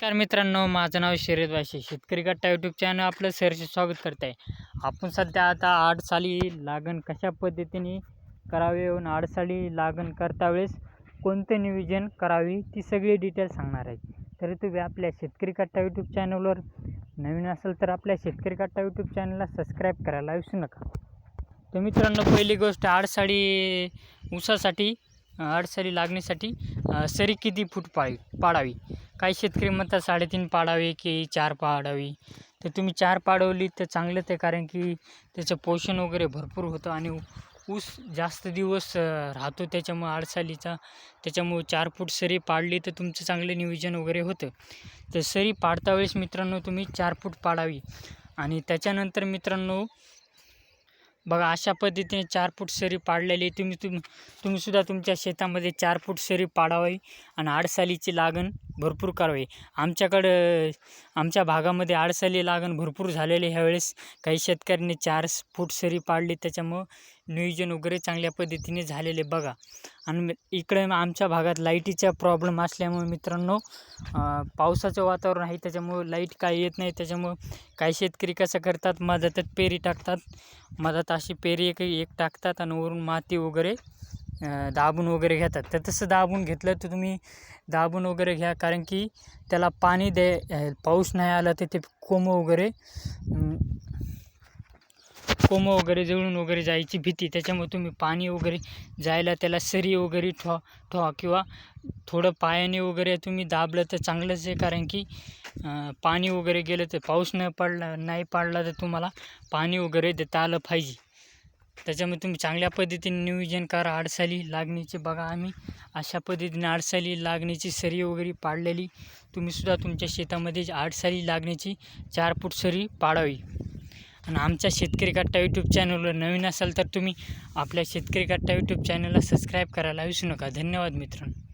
नमस्कार मित्रांनो माझं नाव शर्यत वाशी. शेतकरी कट्टा यूट्यूब चॅनल आपलं सरचे स्वागत करत आहे. आपण सध्या आता आठ साली लागण कशा पद्धतीने करावे येऊन आठ साली लागण करता वेळेस कोणतं नियोजन करावी ती सगळी डिटेल सांगणार आहे. तरी तुम्ही आपल्या शेतकरी कट्टा यूट्यूब चॅनलवर नवीन असेल तर आपल्या शेतकरी कट्टा यूट्यूब चॅनलला सबस्क्राईब करायला विसरू नका. तर मित्रांनो पहिली गोष्ट आडसाळी ऊसासाठी आडसाळी लागण्यासाठी सरी किती फूट पाळी पाडावी? काही शेतकरी म्हणतात साडेतीन पाडावी की चार पाडावी. तर तुम्ही चार पाडवली तर चांगलंच आहे कारण की त्याचं पोषण वगैरे भरपूर होतं आणि ऊस जास्त दिवस राहतो त्याच्यामुळं आडसालीचा. त्याच्यामुळं चार फूट सरी पाडली तर तुमचं चांगलं नियोजन वगैरे होतं. तर सरी पाडता वेळेस मित्रांनो तुम्ही चार फूट पाडावी. आणि त्याच्यानंतर मित्रांनो बघा अशा पद्धतीने चार फूट सरी पाडलेली तुम्ही तुम तुम्हीसुद्धा तुमच्या शेतामध्ये चार फूट सरी पाडावी आणि आडसालीची लागण भरपूर करावी. आमच्याकडं आमच्या भागामध्ये आडसाली लागण भरपूर झालेली ह्यावेळेस काही शेतकऱ्यांनी चार फूट सरी पाडली. त्याच्यामुळं नियोजन वगैरे चांगल्या पद्धतीने झालेले बघा आणि इकडे आमच्या भागात लाईटीचा प्रॉब्लेम असल्यामुळे मित्रांनो पावसाचं वातावरण आहे. त्याच्यामुळं लाइट काही येत नाही. त्याच्यामुळं काही शेतकरी कसं करतात मधातच पेरी टाकतात. मधात अशी पेरी एक एक टाकतात आणि वरून माती वगैरे दाबून वगैरे घेतात. तर तसं दाबून घेतलं तर तुम्ही दाबून वगैरे घ्या कारण की त्याला पाणी दे पाऊस नाही आला तर ते कोंब वगैरे कोंब वगैरे जळून वगैरे जायची भीती. त्याच्यामुळे तुम्ही पाणी वगैरे जायला त्याला सरी वगैरे ठेवा ठेवा किंवा थोडं पायाने वगैरे तुम्ही दाबलं तर चांगलंच आहे. कारण की पाणी वगैरे गेलं तर पाऊस नाही पडला नाही पडला तर तुम्हाला पाणी वगैरे देता आलं पाहिजे. त्याच्यामुळे तुम्ही चांगल्या पद्धतीने नियोजन करा. अडसाली लागणीचे बघा आम्ही. अशा पद्धतीने आडसाली लागणीची सरी वगैरे पाडलेली. तुम्ही सुद्धा तुमच्या शेतामध्ये आडसाली लागण्याची चार फूट सरी पाडावी. आणि आमच्या शेतकरी कट्टा यूट्यूब चॅनलवर नवीन असाल तर तुम्ही आपल्या शेतकरी कट्टा यूट्यूब चॅनलला सबस्क्राईब करायला विसरू नका. धन्यवाद मित्रांनो.